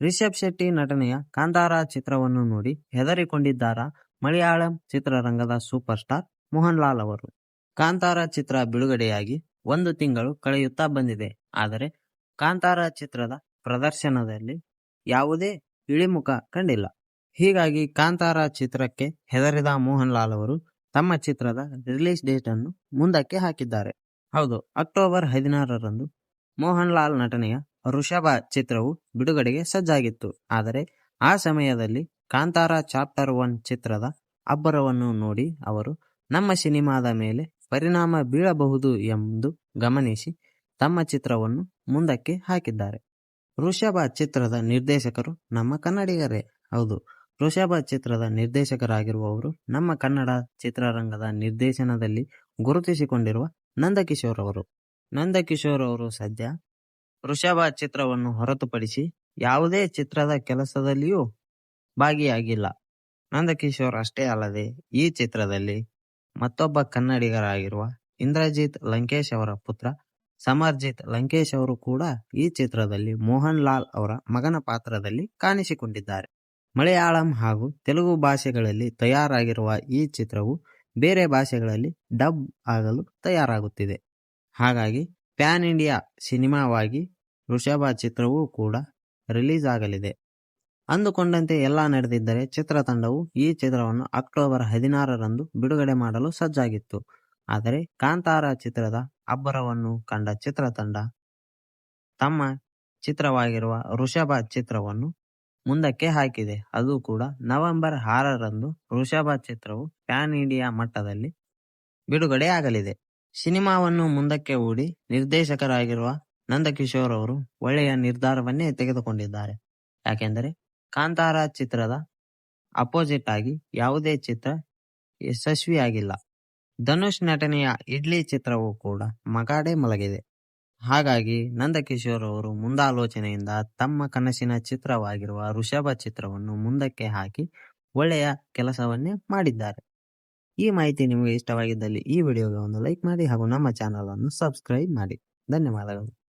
ರಿಷಬ್ ಶೆಟ್ಟಿ ನಟನೆಯ ಕಾಂತಾರ ಚಿತ್ರವನ್ನು ನೋಡಿ ಹೆದರಿಕೊಂಡಿದ್ದಾರ ಮಲಯಾಳಂ ಚಿತ್ರರಂಗದ ಸೂಪರ್ ಸ್ಟಾರ್ ಮೋಹನ್ ಲಾಲ್ ಅವರು. ಕಾಂತಾರ ಚಿತ್ರ ಬಿಡುಗಡೆಯಾಗಿ ಒಂದು ತಿಂಗಳು ಕಳೆಯುತ್ತಾ ಬಂದಿದೆ. ಆದರೆ ಕಾಂತಾರ ಚಿತ್ರದ ಪ್ರದರ್ಶನದಲ್ಲಿ ಯಾವುದೇ ಇಳಿಮುಖ ಕಂಡಿಲ್ಲ. ಹೀಗಾಗಿ ಕಾಂತಾರ ಚಿತ್ರಕ್ಕೆ ಹೆದರಿದ ಮೋಹನ್ ಲಾಲ್ ಅವರು ತಮ್ಮ ಚಿತ್ರದ ರಿಲೀಸ್ ಡೇಟ್ ಅನ್ನು ಮುಂದಕ್ಕೆ ಹಾಕಿದ್ದಾರೆ. ಹೌದು, ಅಕ್ಟೋಬರ್ ಹದಿನಾರರಂದು ಮೋಹನ್ ಲಾಲ್ ನಟನೆಯ ಋಷಭ ಚಿತ್ರವು ಬಿಡುಗಡೆಗೆ ಸಜ್ಜಾಗಿತ್ತು. ಆದರೆ ಆ ಸಮಯದಲ್ಲಿ ಕಾಂತಾರ ಚಾಪ್ಟರ್ ಒನ್ ಚಿತ್ರದ ಅಬ್ಬರವನ್ನು ನೋಡಿ ಅವರು ನಮ್ಮ ಸಿನಿಮಾದ ಮೇಲೆ ಪರಿಣಾಮ ಬೀಳಬಹುದು ಎಂದು ಗಮನಿಸಿ ತಮ್ಮ ಚಿತ್ರವನ್ನು ಮುಂದಕ್ಕೆ ಹಾಕಿದ್ದಾರೆ. ಋಷಭ ಚಿತ್ರದ ನಿರ್ದೇಶಕರು ನಮ್ಮ ಕನ್ನಡಿಗರೇ. ಹೌದು, ಋಷಭ ಚಿತ್ರದ ನಿರ್ದೇಶಕರಾಗಿರುವವರು ನಮ್ಮ ಕನ್ನಡ ಚಿತ್ರರಂಗದ ನಿರ್ದೇಶನದಲ್ಲಿ ಗುರುತಿಸಿಕೊಂಡಿರುವ ನಂದಕಿಶೋರ್ ಅವರು. ನಂದಕಿಶೋರ್ ಅವರು ಸದ್ಯ ಋಷಭ ಚಿತ್ರವನ್ನು ಹೊರತುಪಡಿಸಿ ಯಾವುದೇ ಚಿತ್ರದ ಕೆಲಸದಲ್ಲಿಯೂ ಭಾಗಿಯಾಗಿಲ್ಲ. ನಂದಕಿಶೋರ್ ಅಷ್ಟೇ ಅಲ್ಲದೆ, ಈ ಚಿತ್ರದಲ್ಲಿ ಮತ್ತೊಬ್ಬ ಕನ್ನಡಿಗರಾಗಿರುವ ಇಂದ್ರಜಿತ್ ಲಂಕೇಶ್ ಅವರ ಪುತ್ರ ಸಮರ್ಜಿತ್ ಲಂಕೇಶ್ ಅವರು ಕೂಡ ಈ ಚಿತ್ರದಲ್ಲಿ ಮೋಹನ್ ಲಾಲ್ ಅವರ ಮಗನ ಪಾತ್ರದಲ್ಲಿ ಕಾಣಿಸಿಕೊಂಡಿದ್ದಾರೆ. ಮಲಯಾಳಂ ಹಾಗೂ ತೆಲುಗು ಭಾಷೆಗಳಲ್ಲಿ ತಯಾರಾಗಿರುವ ಈ ಚಿತ್ರವು ಬೇರೆ ಭಾಷೆಗಳಲ್ಲಿ ಡಬ್ ಆಗಲು ತಯಾರಾಗುತ್ತಿದೆ. ಹಾಗಾಗಿ ಪ್ಯಾನ್ ಇಂಡಿಯಾ ಸಿನಿಮಾವಾಗಿ ಋಷಭ ಚಿತ್ರವೂ ಕೂಡ ರಿಲೀಸ್ ಆಗಲಿದೆ ಅಂದುಕೊಂಡಂತೆ ಎಲ್ಲ ನಡೆದಿದ್ದರೆ ಚಿತ್ರತಂಡವು ಈ ಚಿತ್ರವನ್ನು ಅಕ್ಟೋಬರ್ ಹದಿನಾರರಂದು ಬಿಡುಗಡೆ ಮಾಡಲು ಸಜ್ಜಾಗಿತ್ತು. ಆದರೆ ಕಾಂತಾರ ಚಿತ್ರದ ಅಬ್ಬರವನ್ನು ಕಂಡ ಚಿತ್ರತಂಡ ತಮ್ಮ ಚಿತ್ರವಾಗಿರುವ ಋಷಭ ಚಿತ್ರವನ್ನು ಮುಂದಕ್ಕೆ ಹಾಕಿದೆ. ಅದು ಕೂಡ ನವೆಂಬರ್ ಆರರಂದು ಋಷಭ ಚಿತ್ರವು ಪ್ಯಾನ್ ಇಂಡಿಯಾ ಮಟ್ಟದಲ್ಲಿ ಬಿಡುಗಡೆ ಆಗಲಿದೆ ಸಿನಿಮಾವನ್ನು ಮುಂದಕ್ಕೆ ಹೂಡಿ ನಿರ್ದೇಶಕರಾಗಿರುವ ನಂದಕಿಶೋರ್ ಅವರು ಒಳ್ಳೆಯ ನಿರ್ಧಾರವನ್ನೇ ತೆಗೆದುಕೊಂಡಿದ್ದಾರೆ. ಯಾಕೆಂದರೆ ಕಾಂತಾರ ಚಿತ್ರದ ಅಪೋಸಿಟ್ ಆಗಿ ಯಾವುದೇ ಚಿತ್ರ ಯಶಸ್ವಿಯಾಗಿಲ್ಲ. ಧನುಷ್ ನಟನೆಯ ಇಡ್ಲಿ ಚಿತ್ರವೂ ಕೂಡ ಮಗಾಡೆ ಮಲಗಿದೆ. ಹಾಗಾಗಿ ನಂದಕಿಶೋರ್ ಅವರು ಮುಂದಾಲೋಚನೆಯಿಂದ ತಮ್ಮ ಕನಸಿನ ಚಿತ್ರವಾಗಿರುವ ಋಷಭ ಚಿತ್ರವನ್ನು ಮುಂದಕ್ಕೆ ಹಾಕಿ ಒಳ್ಳೆಯ ಕೆಲಸವನ್ನೇ ಮಾಡಿದ್ದಾರೆ. ಈ ಮಾಹಿತಿ ನಿಮಗೆ ಇಷ್ಟವಾಗಿದ್ದಲ್ಲಿ ಈ ವಿಡಿಯೋಗೆ ಒಂದು ಲೈಕ್ ಮಾಡಿ ಹಾಗೂ ನಮ್ಮ ಚಾನಲನ್ನು ಸಬ್ಸ್ಕ್ರೈಬ್ ಮಾಡಿ. ಧನ್ಯವಾದಗಳು.